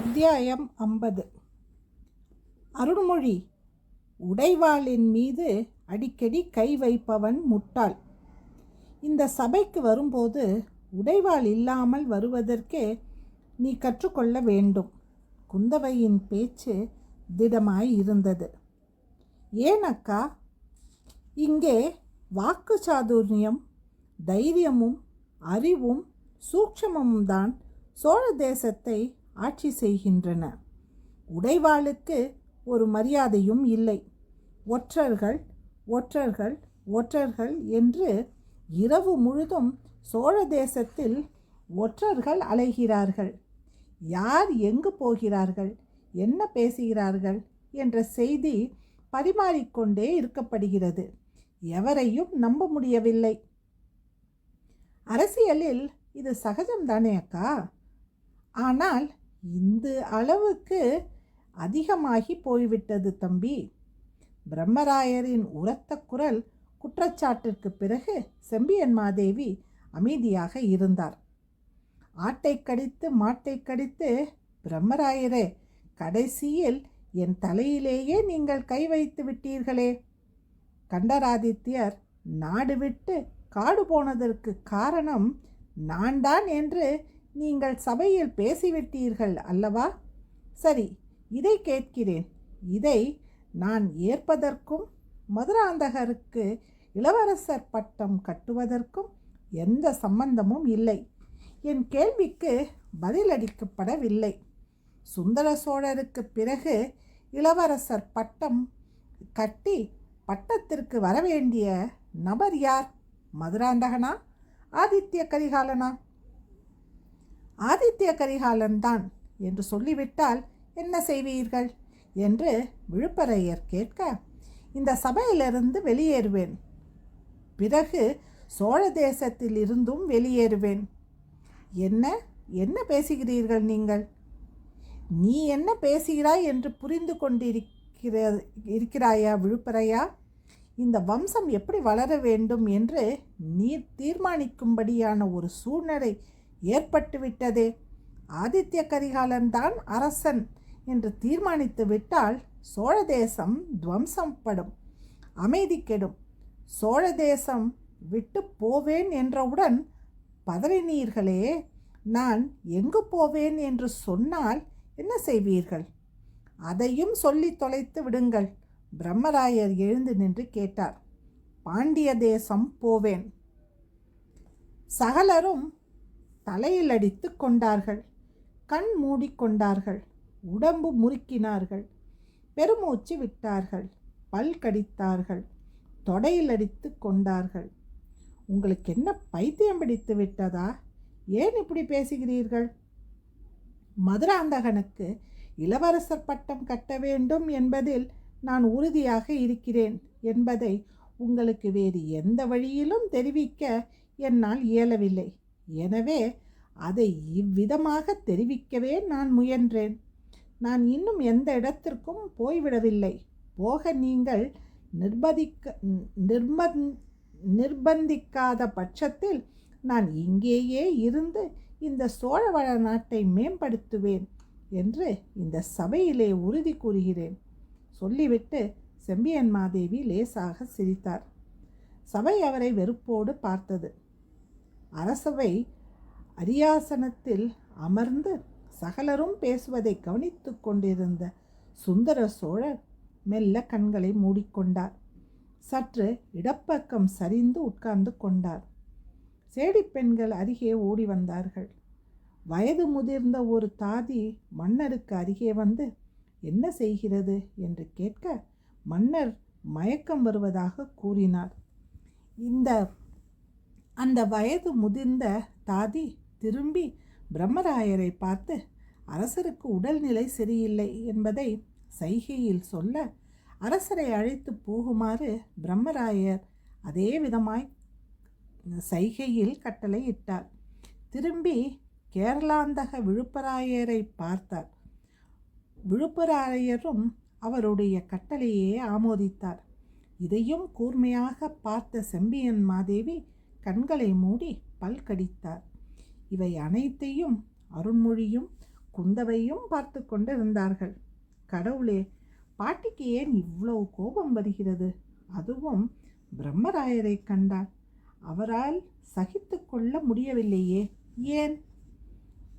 அத்தியாயம் ஐம்பது. அருண்மொழி உடைவாளின் மீது அடிக்கடி கை வைப்பவன் முட்டாள். இந்த சபைக்கு வரும்போது உடைவாள் இல்லாமல் வருவதற்கே நீ கற்றுக்கொள்ள வேண்டும். குந்தவையின் பேச்சு திடமாய் இருந்தது. ஏன் அக்கா? இங்கே வாக்கு சாதுர்யம் தைரியமும் அறிவும் சூக்ஷமும் தான் சோழ தேசத்தை ஆட்சி செய்கின்றன. உடைவாளுக்கு ஒரு மரியாதையும் இல்லை. ஒற்றர்கள் ஒற்றர்கள் ஒற்றர்கள் என்று இரவு முழுதும் சோழ தேசத்தில் ஒற்றர்கள் அலைகிறார்கள். யார் எங்கு போகிறார்கள்? என்ன பேசுகிறார்கள்? என்ற செய்தி பரிமாறிக்கொண்டே இருக்கப்படுகிறது. எவரையும் நம்ப முடியவில்லை. அரசியலில் இது சகஜம்தானே அக்கா? ஆனால் இந்த அளவுக்கு அதிகமாகி போய்விட்டது தம்பி. பிரம்மராயரின் உரத்த குரல் குற்றச்சாட்டிற்கு பிறகு செம்பியன் மாதேவி அமைதியாக இருந்தார். ஆட்டை கடித்து மாட்டை கடித்து பிரம்மராயரே கடைசியில் என் தலையிலேயே நீங்கள் கை வைத்து விட்டீர்களே கண்டராதித்யர் நாடு விட்டு காடு போனதற்கு காரணம் நான் தான் என்று நீங்கள் சபையில் பேசிவிட்டீர்கள் அல்லவா? சரி இதை கேட்கிறேன். இதை நான் ஏற்பதற்கும் மதுராந்தகருக்கு இளவரசர் பட்டம் கட்டுவதற்கும் எந்த சம்பந்தமும் இல்லை. என் கேள்விக்கு பதிலளிக்கப்படவில்லை. சுந்தர சோழருக்கு பிறகு இளவரசர் பட்டம் கட்டி பட்டத்திற்கு வரவேண்டிய நபர் யார்? மதுராந்தகனா? ஆதித்ய கரிகாலனா? ஆதித்ய கரிகாலன் தான் என்று சொல்லிவிட்டால் என்ன செய்வீர்கள்? என்று விழுப்பரையர் கேட்க இந்த சபையிலிருந்து வெளியேறுவேன். பிறகு சோழ தேசத்தில் இருந்தும் வெளியேறுவேன். என்ன? என்ன பேசுகிறீர்கள் நீங்கள்? நீ என்ன பேசுகிறாய் என்று புரிந்து கொண்டிருக்கிற இருக்கிறாயா விழுப்பரையா? இந்த வம்சம் எப்படி வளர வேண்டும் என்று நீர் தீர்மானிக்கும்படியான ஒரு சூழ்நிலை ஏற்பட்டுவிட்டதே. ஆதித்ய கரிகாலன் தான் அரசன் என்று தீர்மானித்து விட்டால் சோழ தேசம் துவம்சப்படும் அமைதி கெடும். சோழ தேசம் விட்டு போவேன் என்றவுடன் பதறினீர்களே நான் எங்கு போவேன் என்று சொன்னால் என்ன செய்வீர்கள்? அதையும் சொல்லி தொலைத்து விடுங்கள் பிரம்மராயர் எழுந்து நின்று கேட்டார். பாண்டிய தேசம் போவேன். சகலரும் தலையில் அடித்து கொண்டார்கள். கண் மூடிக்கொண்டார்கள் உடம்பு முறுக்கினார்கள். பெருமூச்சு விட்டார்கள். பல் கடித்தார்கள். தொடையில் அடித்து கொண்டார்கள். உங்களுக்கு என்ன பைத்தியம் பிடித்து விட்டதா? ஏன் இப்படி பேசுகிறீர்கள்? மதுராந்தகனுக்கு இளவரசர் பட்டம் கட்ட வேண்டும் என்பதில் நான் உறுதியாக இருக்கிறேன் என்பதை உங்களுக்கு வேறு எந்த வழியிலும் தெரிவிக்க என்னால் இயலவில்லை. எனவே அதை இவ்விதமாக தெரிவிக்கவே நான் முயன்றேன். நான் இன்னும் எந்த இடத்திற்கும் போய்விடவில்லை. போக நீங்கள் நிர்பதிக்க நிர்பந் நிர்பந்திக்காத பட்சத்தில் நான் இங்கேயே இருந்து இந்த சோழவள நாட்டை மேம்படுத்துவேன் என்று இந்த சபையிலே உறுதி கூறுகிறேன். சொல்லிவிட்டு செம்பியன் மாதேவி லேசாக சிரித்தார். சபை அவரை வெறுப்போடு பார்த்தது. அரசவை அரியாசனத்தில் அமர்ந்து சகலரும் பேசுவதை கவனித்து கொண்டிருந்த சுந்தர சோழர் மெல்ல கண்களை மூடிக்கொண்டார். சற்று இடப்பக்கம் சரிந்து உட்கார்ந்து கொண்டார். சேடிப்பெண்கள் அருகே ஓடி வந்தார்கள். வயது முதிர்ந்த ஒரு தாதி மன்னருக்கு அருகே வந்து என்ன செய்கிறது? என்று கேட்க மன்னர் மயக்கம் வருவதாக கூறினார். இந்த அந்த வயது முதிர்ந்த தாதி திரும்பி பிரம்மராயரை பார்த்து அரசருக்கு உடல்நிலை சரியில்லை என்பதை சைகையில் சொல்ல அரசரை அழைத்து போகுமாறு பிரம்மராயர் அதே விதமாய் சைகையில் கட்டளையிட்டார் திரும்பி கேரளாந்தக விழுப்பராயரை பார்த்தார். விழுப்பராயரும் அவருடைய கட்டளையே ஆமோதித்தார். இதையும் கூர்மையாக பார்த்த செம்பியன் மாதேவி கண்களை மூடி பல் கடித்தார். இவை அனைத்தையும் அருண்மொழியும் குந்தவையும் பார்த்து கொண்டு இருந்தார்கள் கடவுளே பாட்டிக்கு ஏன் இவ்வளவு கோபம் வருகிறது? அதுவும் பிரம்மராயரை கண்டால் அவரால் சகித்து கொள்ள முடியவில்லையே ஏன்?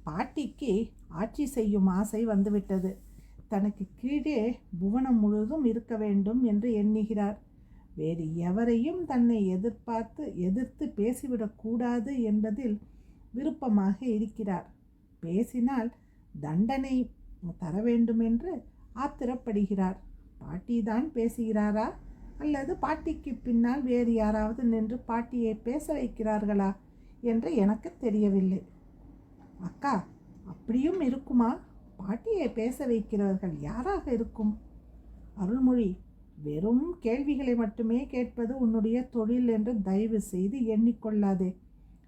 பாட்டிக்கு ஆட்சி செய்யும் ஆசை வந்துவிட்டது. தனக்கு கீழே புவனம் முழுதும் இருக்க வேண்டும் என்று எண்ணுகிறார். வேறு எவரையும் தன்னை எதிர்பார்த்து எதிர்த்து பேசிவிடக்கூடாது என்பதில் விருப்பமாக இருக்கிறார். பேசினால் தண்டனை தர வேண்டுமென்று ஆத்திரப்படுகிறார். பாட்டிதான் பேசுகிறாரா? அல்லது பாட்டிக்கு பின்னால் வேறு யாராவது நின்று பாட்டியை பேச வைக்கிறார்களா என்று எனக்கு தெரியவில்லை. அக்கா அப்படியும் இருக்குமா? பாட்டியை பேச வைக்கிறவர்கள் யாராக இருக்கும்? அருள்மொழி வெறும் கேள்விகளை மட்டுமே கேட்பது உன்னுடைய தொழில் என்று தயவு செய்து எண்ணிக்கொள்ளாதே.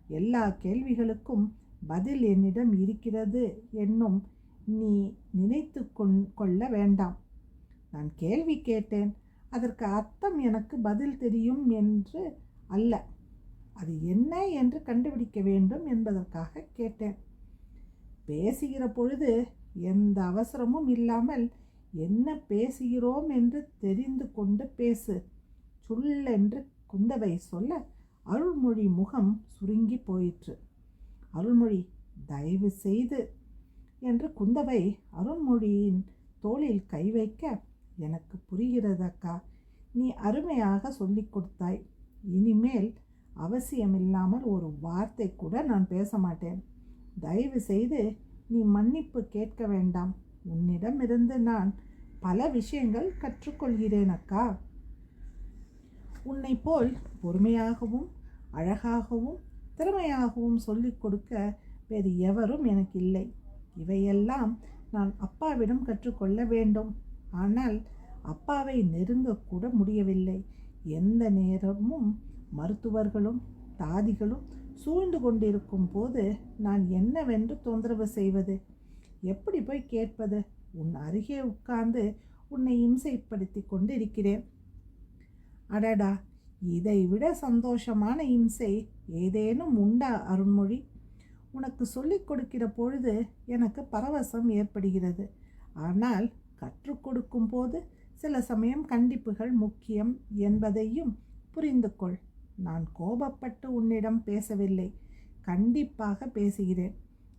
எல்லா கேள்விகளுக்கும் பதில் என்னிடம் இருக்கிறது என்னும் நீ நினைத்து கொள்ள வேண்டாம். நான் கேள்வி கேட்டேன் அதற்கு அர்த்தம் எனக்கு பதில் தெரியும் என்று அல்ல. அது என்ன என்று கண்டுபிடிக்க வேண்டும் என்பதற்காக கேட்டேன். பேசுகிற பொழுது எந்த அவசரமும் இல்லாமல் என்ன பேசுகிறோம் என்று தெரிந்து கொண்டு பேசு. சுல்லென்று குந்தவை சொல்ல அருள்மொழி முகம் சுருங்கி போயிற்று. அருள்மொழி தயவு செய்து என்று குந்தவை அருள்மொழியின் தோளில் கை வைக்க எனக்கு புரிகிறதக்கா நீ அருமையாக சொல்லிக் கொடுத்தாய். இனிமேல் அவசியமில்லாமல் ஒரு வார்த்தை கூட நான் பேச மாட்டேன். தயவு செய்து நீ மன்னிப்பு கேட்க வேண்டாம். உன்னிடமிருந்து நான் பல விஷயங்கள் கற்றுக்கொள்கிறேன் அக்கா. உன்னை போல் பொறுமையாகவும் அழகாகவும் திறமையாகவும் சொல்லிக் கொடுக்க வேறு எவரும் எனக்கு இல்லை. இவையெல்லாம் நான் அப்பாவிடம் கற்றுக்கொள்ள வேண்டும். ஆனால் அப்பாவை நெருங்கக்கூட முடியவில்லை. எந்த நேரமும் மருத்துவர்களும் தாதிகளும் சூழ்ந்து கொண்டிருக்கும் போது நான் என்னவென்று தொந்தரவு செய்வது? எப்படி போய் கேட்பது? உன் அருகே உட்கார்ந்து உன்னை இம்சைப்படுத்தி கொண்டிருக்கிறேன். அடடா இதை விட சந்தோஷமான இம்சை ஏதேனும் உண்டா அருண்மொழி? உனக்கு சொல்லிக் கொடுக்கிற பொழுது எனக்கு பரவசம் ஏற்படுகிறது. ஆனால் கற்றுக் கொடுக்கும் போது சில சமயம் கண்டிப்புகள் முக்கியம் என்பதையும் புரிந்து கொள். நான் கோபப்பட்டு உன்னிடம் பேசவில்லை. கண்டிப்பாக பேசுகிறேன்.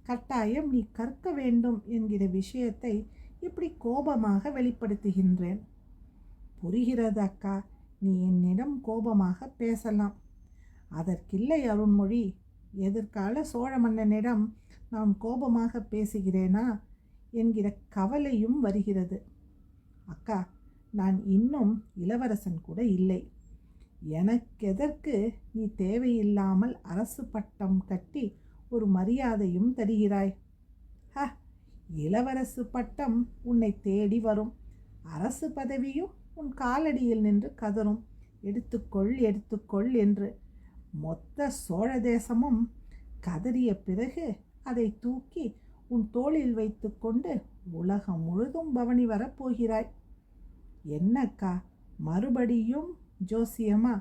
கட்டாயம் நீ கற்க வேண்டும் என்கிற விஷயத்தை இப்படி கோபமாக வெளிப்படுத்துகின்றேன். புரிகிறது அக்கா நீ என்னிடம் கோபமாக பேசலாம். அதற்கில்லை அருண்மொழி எதிர்கால சோழ மன்னனிடம் நான் கோபமாக பேசுகிறேனா என்கிற கவலையும் வருகிறது. அக்கா நான் இன்னும் இளவரசன் கூட இல்லை. எனக்கெதற்கு நீ தேவையில்லாமல் அரசு பட்டம் கட்டி ஒரு மரியாதையும் தருகிறாய். ஹ இளவரசு பட்டம் உன்னை தேடி வரும். அரசு பதவியும் உன் காலடியில் நின்று கதறும். எடுத்துக்கொள் எடுத்துக்கொள் என்று மொத்த சோழ தேசமும் கதறிய பிறகு அதை தூக்கி உன் தோளில் வைத்துக்கொண்டு உலகம் முழுதும் பவனி வரப்போகிறாய் என்னக்கா? மறுபடியும் ஜோசியமா?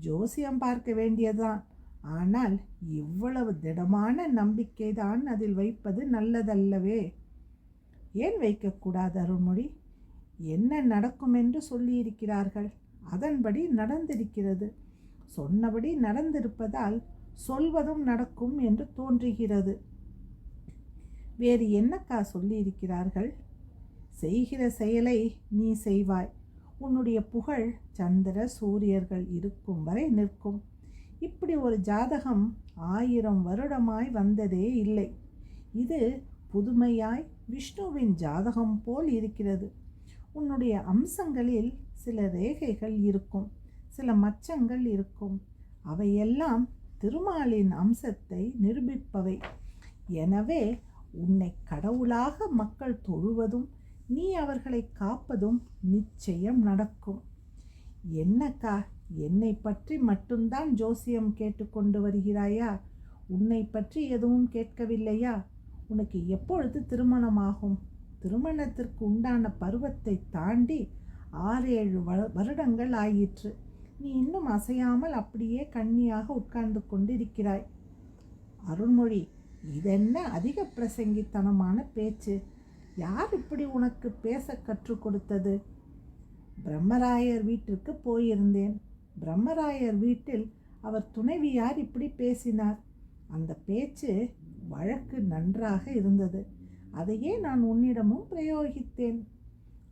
ஜோசியம் பார்க்க வேண்டியதுதான். ஆனால் இவ்வளவு திடமான நம்பிக்கைதான் அதில் வைப்பது நல்லதல்லவே. ஏன் வைக்கக்கூடாது அருள்மொழி? என்ன நடக்கும் என்று சொல்லியிருக்கிறார்கள். அதன்படி நடந்திருக்கிறது. சொன்னபடி நடந்திருப்பதால் சொல்வதும் நடக்கும் என்று தோன்றுகிறது. வேறு என்னக்கா சொல்லியிருக்கிறார்கள்? செய்கிற செயலை நீ செய்வாய். உன்னுடைய புகழ் சந்திர சூரியர்கள் இருக்கும் வரை நிற்கும். இப்படி ஒரு ஜாதகம் ஆயிரம் வருடமாய் வந்ததே இல்லை. இது புதுமையாய் விஷ்ணுவின் ஜாதகம் போல் இருக்கிறது. உன்னுடைய அம்சங்களில் சில ரேகைகள் இருக்கும் சில மச்சங்கள் இருக்கும். அவையெல்லாம் திருமாலின் அம்சத்தை நிரூபிப்பவை. எனவே உன்னை கடவுளாக மக்கள் தொழுவதும் நீ அவர்களை காப்பதும் நிச்சயம் நடக்கும். என்னக்கா என்னை பற்றி மட்டும்தான் ஜோசியம் கேட்டுக்கொண்டு வருகிறாயா? உன்னை பற்றி எதுவும் கேட்கவில்லையா? உனக்கு எப்பொழுது திருமணமாகும்? திருமணத்திற்கு உண்டான பருவத்தை தாண்டி ஆறேழு வருடங்கள் ஆயிற்று. நீ இன்னும் அசையாமல் அப்படியே கண்ணியாக உட்கார்ந்து கொண்டிருக்கிறாய். அருள்மொழி இதென்ன அதிக பிரசங்கித்தனமான பேச்சு. யார் இப்படி உனக்கு பேச கற்றுக் கொடுத்தது? பிரம்மராயர் வீட்டிற்கு போயிருந்தேன். பிரம்மராயர் வீட்டில் அவர் துணைவியார் இப்படி பேசினார். அந்த பேச்சு வழக்கு நன்றாக இருந்தது. அதையே நான் உன்னிடமும் பிரயோகித்தேன்.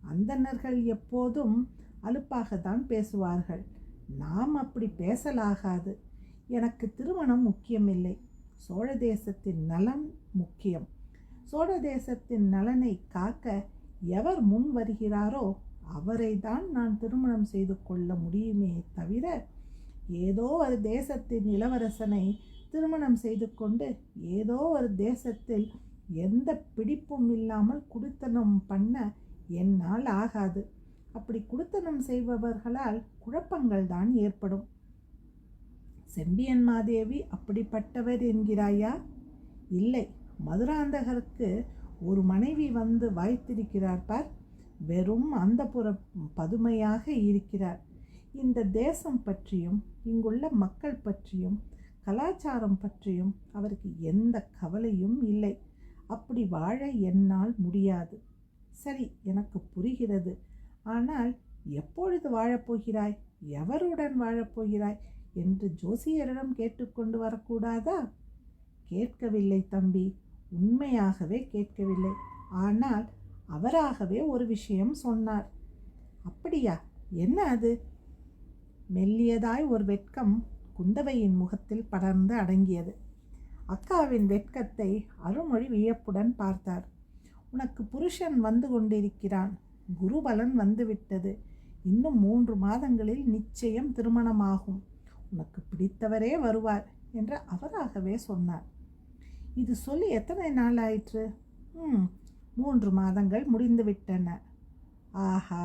அந்தணர்கள் எப்போதும் அலுப்பாகத்தான் பேசுவார்கள். நாம் அப்படி பேசலாகாது. எனக்கு திருமணம் முக்கியமில்லை. சோழ தேசத்தின் நலன் முக்கியம். சோழ தேசத்தின் நலனை காக்க எவர் முன் வருகிறாரோ அவரை தான் நான் திருமணம் செய்து கொள்ள முடியுமே தவிர ஏதோ ஒரு தேசத்தின் இளவரசனை திருமணம் செய்து கொண்டு ஏதோ ஒரு தேசத்தில் எந்த பிடிப்பும் இல்லாமல் குடித்தனம் பண்ண என்னால் ஆகாது. அப்படி குடித்தனம் செய்பவர்களால் குழப்பங்கள் தான் ஏற்படும். செம்பியன் மாதேவி அப்படிப்பட்டவர் என்கிறாயா? இல்லை மதுராந்தகருக்கு ஒரு மனைவி வந்து வாய்த்திருக்கிறார் பார். வெறும் அந்த பதுமையாக இருக்கிறார். இந்த தேசம் பற்றியும் இங்குள்ள மக்கள் பற்றியும் கலாச்சாரம் பற்றியும் அவருக்கு எந்த கவலையும் இல்லை. அப்படி வாழ என்னால் முடியாது. சரி எனக்கு புரிகிறது. ஆனால் எப்பொழுது வாழப்போகிறாய்? எவருடன் வாழப்போகிறாய்? என்று ஜோசியரிடம் கேட்டுக்கொண்டு வரக்கூடாதா? கேட்கவில்லை தம்பி. உண்மையாகவே கேட்கவில்லை. ஆனால் அவராகவே ஒரு விஷயம் சொன்னார். அப்படியா? என்ன அது? மெல்லியதாய் ஒரு வெட்கம் குந்தவையின் முகத்தில் படர்ந்து அடங்கியது. அக்காவின் வெட்கத்தை அருள்மொழி வியப்புடன் பார்த்தார். உனக்கு புருஷன் வந்து கொண்டிருக்கிறான். குருபலன் வந்துவிட்டது இன்னும் மூன்று மாதங்களில் நிச்சயம் திருமணமாகும். உனக்கு பிடித்தவரே வருவார் என்று அவராகவே சொன்னார். இது சொல்லி எத்தனை நாள் ஆயிற்று? ம் மூன்று மாதங்கள் முடிந்துவிட்டன. ஆஹா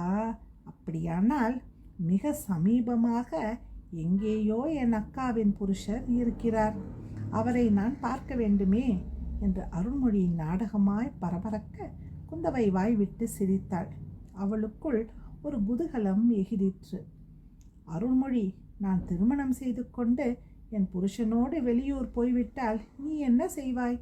அப்படியானால் மிக சமீபமாக எங்கேயோ என் அக்காவின் புருஷர் இருக்கிறார். அவரை நான் பார்க்க வேண்டுமே என்று அருள்மொழியின் நாடகமாய் பரபரக்க குந்தவை வாய்விட்டு சிரித்தாள். அவளுக்குள் ஒரு குதூகலம் எகிரிற்று. அருள்மொழி நான் திருமணம் செய்து கொண்டு என் புருஷனோடு வெளியூர் போய்விட்டால் நீ என்ன செய்வாய்?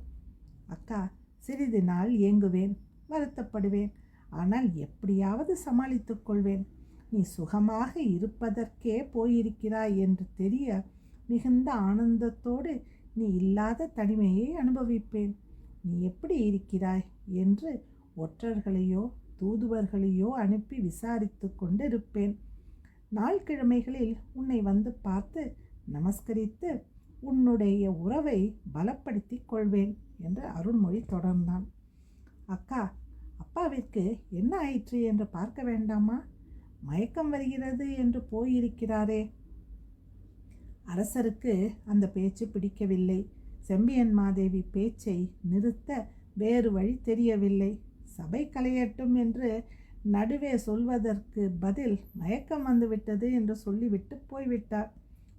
அக்கா சிறிது நாள் இயங்குவேன் வருத்தப்படுவேன். ஆனால் எப்படியாவது சமாளித்துக் கொள்வேன். நீ சுகமாக இருப்பதற்கே போயிருக்கிறாய் என்று தெரிய மிகுந்த ஆனந்தத்தோடு நீ இல்லாத தனிமையை அனுபவிப்பேன். நீ எப்படி இருக்கிறாய் என்று ஒற்றர்களையோ தூதுவர்களையோ அனுப்பி விசாரித்து கொண்டிருப்பேன். நாள் கிழமைகளில் உன்னை வந்து பார்த்து நமஸ்கரித்து உன்னுடைய உறவை பலப்படுத்திக் கொள்வேன் என்று அருண்மொழி தொடர்ந்தான். அக்கா அப்பாவிற்கு என்ன ஆயிற்று என்று பார்க்க வேண்டாமா? மயக்கம் வருகிறது என்று போயிருக்கிறாரே. அரசருக்கு அந்த பேச்சு பிடிக்கவில்லை. செம்பியன் மாதேவி பேச்சை நிறுத்த வேறு வழி தெரியவில்லை. சபை கலையட்டும் என்று நடுவே சொல்வதற்கு பதில் மயக்கம் வந்துவிட்டது என்று சொல்லிவிட்டு போய்விட்டார்.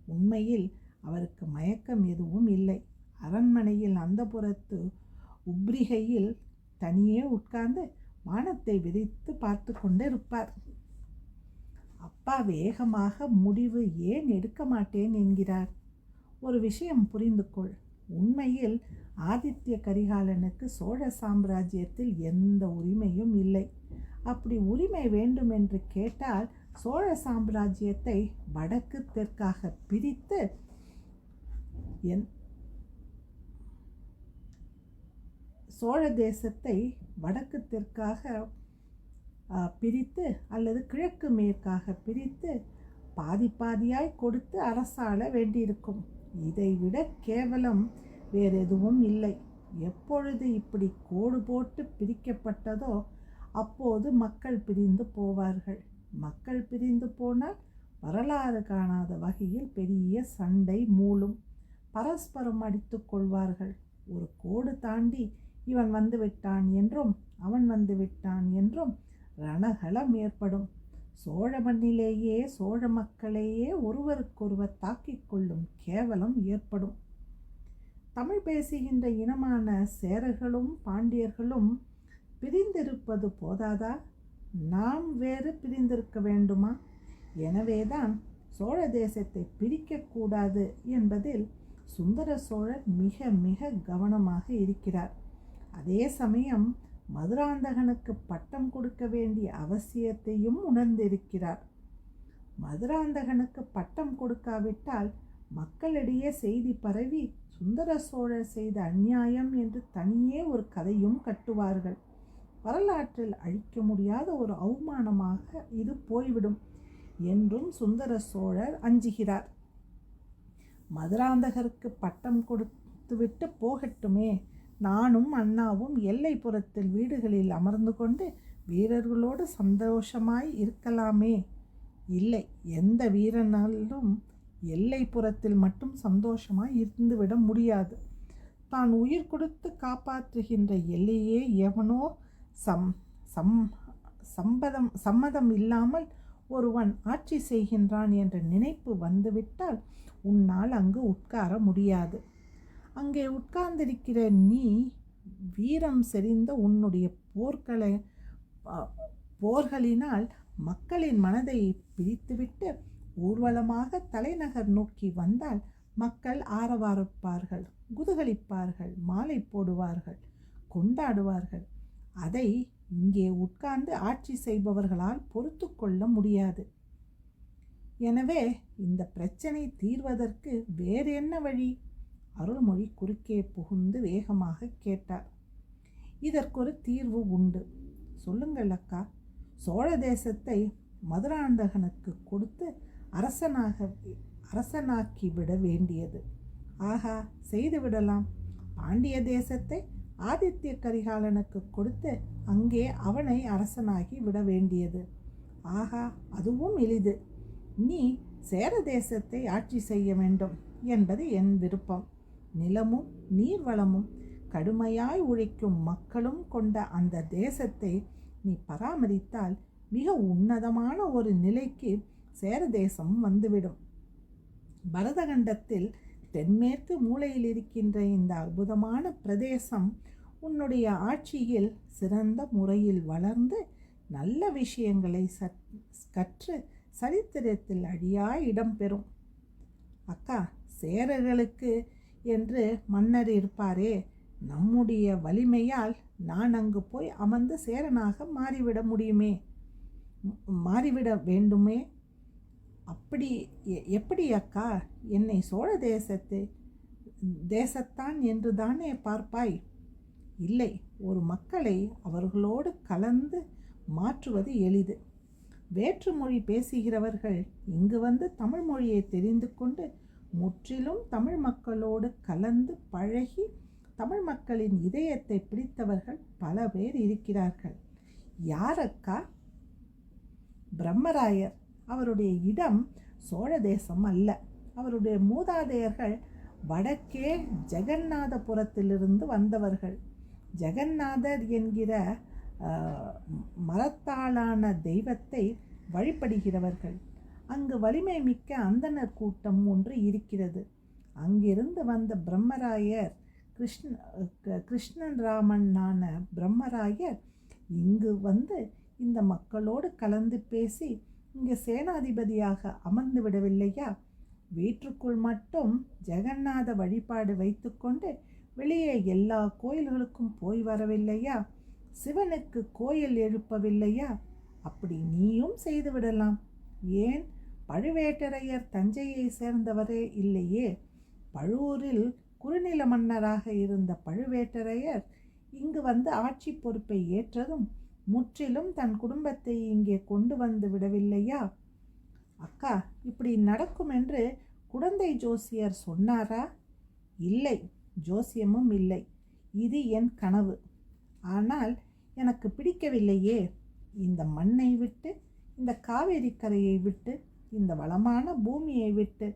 உண்மையில் அவருக்கு மயக்கம் எதுவும் இல்லை. அரண்மனையில் அந்த புறத்து உப்ரிகையில் தனியே உட்கார்ந்து வானத்தை விரித்து பார்த்து கொண்டு இருப்பார். அப்பா வேகமாக முடிவு ஏன் எடுக்க மாட்டேன்? என்கிறார். ஒரு விஷயம் புரிந்து கொள். உண்மையில் ஆதித்ய கரிகாலனுக்கு சோழ சாம்ராஜ்யத்தில் எந்த உரிமையும் இல்லை. அப்படி உரிமை வேண்டும் என்று கேட்டால் சோழ சாம்ராஜ்யத்தை வடக்கு தெற்காக பிரித்து என் சோழ தேசத்தை வடக்கு தெற்காக பிரித்து அல்லது கிழக்கு மேற்காக பிரித்து பாதி பாதியாய் கொடுத்து அரசாள வேண்டியிருக்கும். இதைவிட கேவலம் வேறு எதுவும் இல்லை. எப்பொழுது இப்படி கோடு போட்டு பிரிக்கப்பட்டதோ அப்போது மக்கள் பிரிந்து போவார்கள். மக்கள் பிரிந்து போனால் வரலாறு காணாத வகையில் பெரிய சண்டை மூளும். பரஸ்பரம் அடித்து கொள்வார்கள். ஒரு கோடு தாண்டி இவன் வந்து விட்டான் என்றும் அவன் வந்து விட்டான் என்றும் ரணகளம் ஏற்படும். சோழ மண்ணிலேயே சோழ மக்களையே ஒருவருக்கொருவர் தாக்கிக் கொள்ளும் கேவலம் ஏற்படும். தமிழ் பேசுகின்ற இனமான சேரர்களும் பாண்டியர்களும் பிரிந்திருப்பது போதாதா? நாம் வேறு பிரிந்திருக்க வேண்டுமா? எனவேதான் சோழ தேசத்தை பிரிக்கக்கூடாது என்பதில் சுந்தர சோழர் மிக மிக கவனமாக இருக்கிறார். அதே சமயம் மதுராந்தகனுக்கு பட்டம் கொடுக்க வேண்டிய அவசியத்தையும் உணர்ந்திருக்கிறார். மதுராந்தகனுக்கு பட்டம் கொடுக்காவிட்டால் மக்களிடையே செய்தி பரவி சுந்தர சோழர் செய்த அந்நியாயம் என்று தனியே ஒரு கதையும் கட்டுவார்கள். வரலாற்றில் அழிக்க முடியாத ஒரு அவமானமாக இது போய்விடும் என்றும் சுந்தர சோழர் அஞ்சுகிறார். மதுராந்தகருக்கு பட்டம் கொடுத்துவிட்டு போகட்டுமே. நானும் அண்ணாவும் எல்லைப்புறத்தில் வீடுகளில் அமர்ந்து கொண்டு வீரர்களோடு சந்தோஷமாய் இருக்கலாமே. இல்லை எந்த வீரனாலும் எல்லைப்புறத்தில் மட்டும் சந்தோஷமாய் இருந்துவிட முடியாது. தான் உயிர் கொடுத்து காப்பாற்றுகின்ற எல்லையே எவனோ சம் சம் சம்பதம் சம்மதம் இல்லாமல் ஒருவன் ஆட்சி செய்கின்றான் என்ற நினைப்பு வந்துவிட்டால் உன்னால் அங்கு உட்கார முடியாது. அங்கே உட்கார்ந்திருக்கிற நீ வீரம் செறிந்த உன்னுடைய போர்க்களை போர்களினால் மக்களின் மனதை பிரித்துவிட்டு ஊர்வலமாக தலைநகர் நோக்கி வந்தால் மக்கள் ஆரவாரப்பார்கள் குதகலிப்பார்கள் மாலை போடுவார்கள் கொண்டாடுவார்கள். அதை இங்கே உட்கார்ந்து ஆட்சி செய்பவர்களால் பொறுத்து கொள்ள முடியாது. எனவே இந்த பிரச்சனை தீர்வதற்கு வேறு என்ன வழி? அருள்மொழி குறுக்கே புகுந்து வேகமாக கேட்டார். இதற்கொரு தீர்வு உண்டு. சொல்லுங்கள் அக்கா. சோழ தேசத்தை மதுராந்தகனுக்கு கொடுத்து அரசனாக அரசனாக்கி விட வேண்டியது. ஆகா செய்துவிடலாம் பாண்டிய தேசத்தை ஆதித்ய கரிகாலனுக்கு கொடுத்து அங்கே அவனை அரசனாகி விட வேண்டியது. ஆகா அதுவும் எளிது. நீ சேர தேசத்தை ஆட்சி செய்ய வேண்டும் என்பது என் விருப்பம். நிலமும் நீர்வளமும் கடுமையாய் உழைக்கும் மக்களும் கொண்ட அந்த தேசத்தை நீ பராமரித்தால் மிக உன்னதமான ஒரு நிலைக்கு சேர தேசம் வந்துவிடும். பரதகண்டத்தில் தென்மேற்கு மூலையில் இருக்கின்ற இந்த அற்புதமான பிரதேசம் உன்னுடைய ஆட்சியில் சிறந்த முறையில் வளர்ந்து நல்ல விஷயங்களை சற் கற்று சரித்திரத்தில் அழியா இடம்பெறும். அக்கா சேரர்களுக்கு என்று மன்னர் இருப்பாரே நம்முடைய வலிமையால் நான் அங்கு போய் அமர்ந்து சேரனாக மாறிவிட முடியுமே? மாறிவிட வேண்டுமே? அப்படி எப்படி அக்கா என்னை சோழ தேசத்து தேசத்தான் என்று தானே பார்ப்பாய்? இல்லை ஒரு மக்களை அவர்களோடு கலந்து மாற்றுவது எளிது. வேற்று மொழி பேசுகிறவர்கள் இங்கு வந்து தமிழ் மொழியை தெரிந்து கொண்டு முற்றிலும் தமிழ் மக்களோடு கலந்து பழகி தமிழ் மக்களின் இதயத்தை பிடித்தவர்கள் பல பேர் இருக்கிறார்கள். யாரக்கா? பிரம்மராயர். அவருடைய இடம் சோழ தேசம் அல்ல. அவருடைய மூதாதையர்கள் வடக்கே ஜெகநாதபுரத்திலிருந்து வந்தவர்கள். ஜெகநாதர் என்கிற மரத்தாலான தெய்வத்தை வழிபடுகிறவர்கள். அங்கு வலிமை மிக்க அந்தனர் கூட்டம் ஒன்று இருக்கிறது. அங்கிருந்து வந்த பிரம்மராயர் கிருஷ்ண கிருஷ்ணன் ராமனான பிரம்மராயர் இங்கு வந்து இந்த மக்களோடு கலந்து பேசி இங்கு சேனாதிபதியாக அமர்ந்து விடவில்லையா? வீட்டுக்குள் மட்டும் ஜெகநாத வழிபாடு வைத்துக்கொண்டு வெளியே எல்லா கோயில்களுக்கும் போய் வரவில்லையா? சிவனுக்கு கோயில் எழுப்பவில்லையா? அப்படி நீயும் செய்துவிடலாம் ஏன்? பழுவேட்டரையர் தஞ்சையை சேர்ந்தவரே இல்லையே. பழுவூரில் குறுநில மன்னராக இருந்த பழுவேட்டரையர் இங்கு வந்து ஆட்சி பொறுப்பை ஏற்றதும் முற்றிலும் தன் குடும்பத்தை இங்கே கொண்டு வந்து விடவில்லையா? அக்கா இப்படி நடக்கும் என்று குழந்தை ஜோசியர் சொன்னாரா? இல்லை ஜோசியமும் இல்லை. இது என் கனவு. ஆனால் எனக்கு பிடிக்கவில்லையே. இந்த மண்ணை விட்டு இந்த காவேரி கரையை விட்டு இந்த வளமான பூமியை விட்டு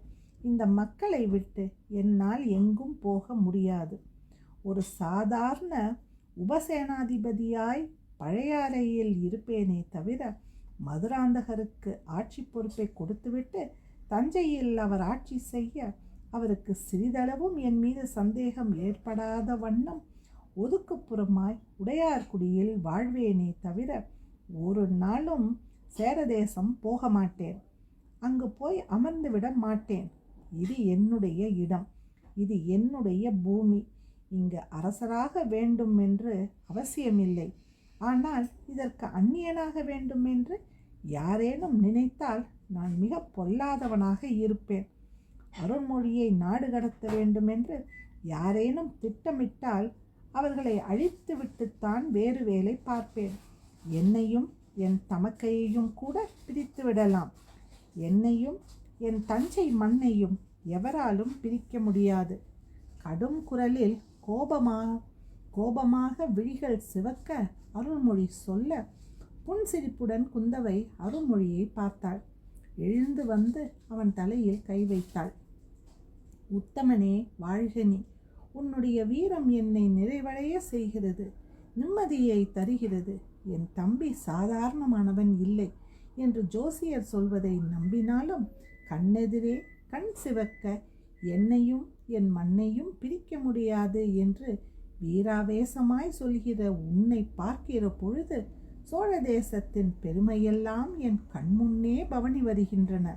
இந்த மக்களை விட்டு என்னால் எங்கும் போக முடியாது. ஒரு சாதாரண உபசேனாதிபதியாய் பழையாறையில் இருப்பேனே தவிர மதுராந்தகருக்கு ஆட்சி பொறுப்பை கொடுத்துவிட்டு தஞ்சையில் அவர் ஆட்சி செய்ய அவருக்கு சிறிதளவும் என் மீது சந்தேகம் ஏற்படாத வண்ணம் ஒதுக்குப்புறமாய் உடையார்குடியில் வாழ்வேனே தவிர ஒரு நாளும் சேரதேசம் போக மாட்டேன் அங்கு போய் அமர்ந்து விட மாட்டேன். இது என்னுடைய இடம். இது என்னுடைய பூமி. இங்கு அரசராக வேண்டும் என்று அவசியமில்லை. ஆனால் இதற்கு அந்நியனாக வேண்டும் என்று யாரேனும் நினைத்தால் நான் மிக பொல்லாதவனாக இருப்பேன். அருள்மொழியை நாடு கடத்த வேண்டும் என்று யாரேனும் திட்டமிட்டால் அவர்களை அழித்துவிட்டுத்தான் வேறு வேலை பார்ப்பேன். என்னையும் என் தமக்கையையும் கூட பிரித்து விடலாம். என்னையும் என் தஞ்சை மண்ணையும் எவராலும் பிரிக்க முடியாது. கடும் குரலில் கோபமாக கோபமாக விழிகள் சிவக்க அருள்மொழி சொல்ல புன்சிரிப்புடன் குந்தவை அருள்மொழியை பார்த்தாள். எழுந்து வந்து அவன் தலையில் கை வைத்தாள். உத்தமனே வாழ்கனி உன்னுடைய வீரம் என்னை நிறைவடைய செய்கிறது நிம்மதியை தருகிறது. என் தம்பி சாதாரணமானவன் இல்லை என்று ஜோசியர் சொல்வதை நம்பினாலும் கண்ணெதிரே கண் சிவக்க என்னையும் என் மண்ணையும் பிரிக்க முடியாது என்று வீராவேசமாய் சொல்கிற உன்னை பார்க்கிற பொழுது சோழ தேசத்தின் பெருமையெல்லாம் என் கண்முன்னே பவனி வருகின்றன.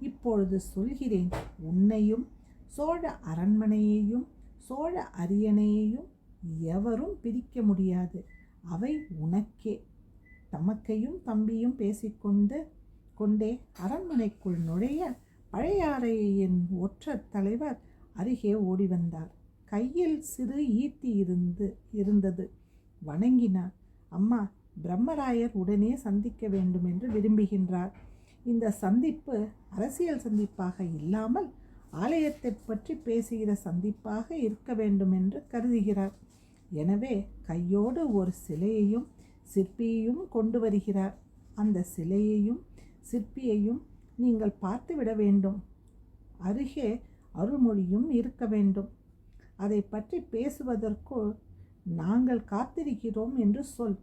இப்பொழுது சொல்கிறேன் உன்னையும் சோழ அரண்மனையையும் சோழ அரியணையையும் எவரும் பிரிக்க முடியாது. அவை உனக்கே. தமக்கையும் தம்பியும் பேசிக்கொண்டு கொண்டே அரண்மனைக்குள் நுழைய பழையாறையின் ஒற்ற தலைவர் அருகே ஓடி வந்தார் கையில் சிறு ஈட்டி இருந்து இருந்தது. வணங்கினார். அம்மா பிரம்மராயர் உடனே சந்திக்க வேண்டும் என்று விரும்புகின்றார். இந்த சந்திப்பு அரசியல் சந்திப்பாக இல்லாமல் ஆலயத்தை பற்றி பேசுகிற சந்திப்பாக இருக்க வேண்டும் என்று கருதுகிறார். எனவே கையோடு ஒரு சிலையையும் சிற்பியையும் கொண்டு வருகிறார். அந்த சிலையையும் சிற்பியையும் நீங்கள் பார்த்துவிட வேண்டும். அருகே அருள்மொழியும் இருக்க வேண்டும். அதை பற்றி பேசுவதற்குள் நாங்கள் காத்திருக்கிறோம் என்று சொல்.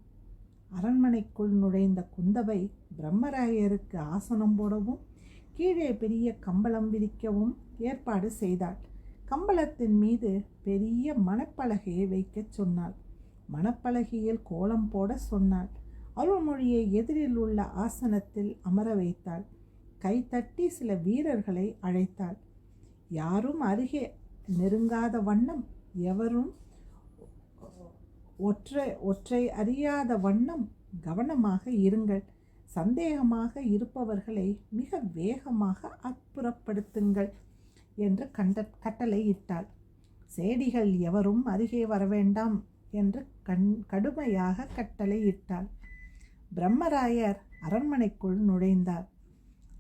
அரண்மனைக்குள் நுழைந்த குந்தவை பிரம்மராயருக்கு ஆசனம் போடவும் கீழே பெரிய கம்பளம் விரிக்கவும் ஏற்பாடு செய்தாள். கம்பளத்தின் மீது பெரிய மணப்பலகையை வைக்கச் சொன்னாள். மணப்பலகையில் கோலம் போட சொன்னாள். அருள்மொழியை எதிரில் உள்ள ஆசனத்தில் அமர வைத்தாள். கைத்தட்டி சில வீரர்களை அழைத்தாள். யாரும் அருகே நெருங்காத வண்ணம் எவரும் ஒற்றை ஒற்றை அறியாத வண்ணம் கவனமாக இருங்கள். சந்தேகமாக இருப்பவர்களை மிக வேகமாக அப்புறப்படுத்துங்கள். என்று கண்ட கட்டளை இட்டாள். சேடிகள் எவரும் அருகே வர வேண்டாம் என்று கண் கடுமையாக கட்டளை இட்டாள். பிரம்மராயர் அரண்மனைக்குள் நுழைந்தார்.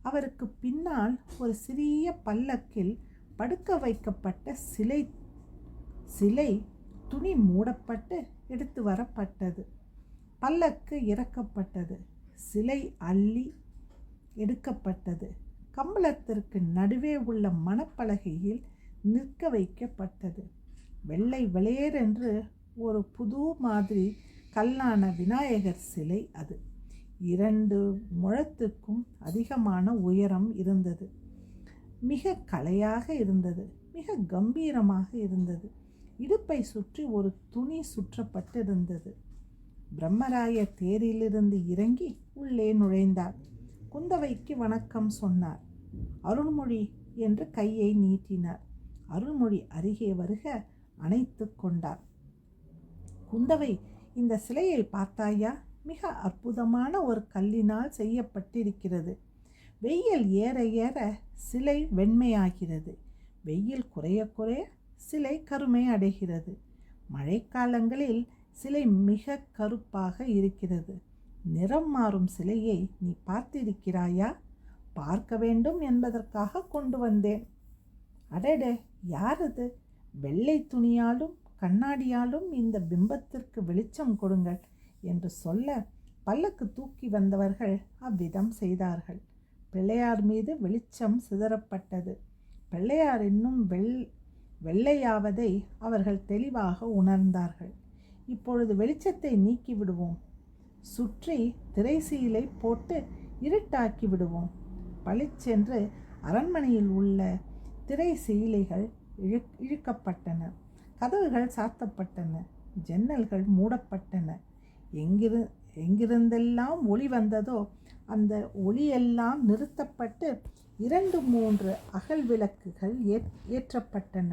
அவருக்கு பின்னால் ஒரு சிறிய பல்லக்கில் படுக்க வைக்கப்பட்ட சிலை சிலை துணி மூடப்பட்டு எடுத்து வரப்பட்டது. பல்லக்கு இறக்கப்பட்டது. சிலை அள்ளி எடுக்கப்பட்டது. கம்பளத்திற்கு நடுவே உள்ள மணப்பலகையில் நிற்க வைக்கப்பட்டது. வெள்ளை வெளியேறென்று ஒரு புது மாதிரி கல்லான விநாயகர் சிலை அது. இரண்டு முழத்துக்கும் அதிகமான உயரம் இருந்தது. மிக கலையாக இருந்தது. மிக கம்பீரமாக இருந்தது. இடுப்பை சுற்றி ஒரு துணி சுற்றப்பட்டிருந்தது. பிரம்மராய தேரிலிருந்து இறங்கி உள்ளே நுழைந்தார். குந்தவைக்கு வணக்கம் சொன்னார். அருள்மொழி என்று கையை நீட்டினார். அருள்மொழி அருகே வருக அணைத்து கொண்டார். குந்தவை இந்த சிலையை பார்த்தாயா? மிக அற்புதமான ஒரு கல்லினால் செய்யப்பட்டிருக்கிறது. வெயில் ஏற ஏற சிலை வெண்மையாகிறது. வெயில் குறைய குறைய சிலை கருமை அடைகிறது. மழைக்காலங்களில் சிலை மிக கருப்பாக இருக்கிறது. நிறம் மாறும் சிலையை நீ பார்த்திருக்கிறாயா? பார்க்க வேண்டும் என்பதற்காக கொண்டு வந்தேன். அடடே யார் அது? வெள்ளை துணியாலும் கண்ணாடியாலும் இந்த பிம்பத்திற்கு வெளிச்சம் கொடுங்கள் என்று சொல்ல பல்லக்கு தூக்கி வந்தவர்கள் அவ்விதம் செய்தார்கள். பிள்ளையார் மீது வெளிச்சம் சிதறப்பட்டது. பிள்ளையார் இன்னும் வெள் வெள்ளையாவதை அவர்கள் தெளிவாக உணர்ந்தார்கள். இப்பொழுது வெளிச்சத்தை நீக்கி விடுவோம் சுற்றி திரைசீலை போட்டு இருட்டாக்கி விடுவோம். பளிச்சென்று அரண்மனையில் உள்ள திரை சீலைகள் இழு இழுக்கப்பட்டன. கதவுகள் சாத்தப்பட்டன. ஜன்னல்கள் மூடப்பட்டன. எங்கிரு எங்கிருந்தெல்லாம் ஒளி வந்ததோ அந்த ஒளியெல்லாம் நிறுத்தப்பட்டு இரண்டு மூன்று அகல் விளக்குகள் ஏற்றப்பட்டன.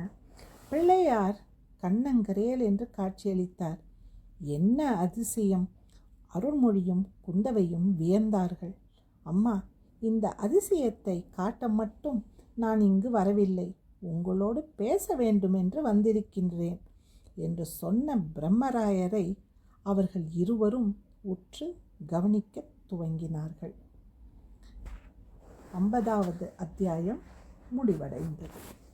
பிள்ளையார் கண்ணங்கரேல் என்று காட்சியளித்தார். என்ன அதிசயம்! அருள்மொழியும் குந்தவையும் வியந்தார்கள். அம்மா இந்த அதிசயத்தை காட்ட மட்டும் நான் இங்கு வரவில்லை. உங்களோடு பேச வேண்டும் என்று வந்திருக்கின்றேன் என்று சொன்ன பிரம்மராயரை அவர்கள் இருவரும் உற்று கவனிக்கத் துவங்கினார்கள். ஐம்பதாவது அத்தியாயம் முடிவடைந்தது.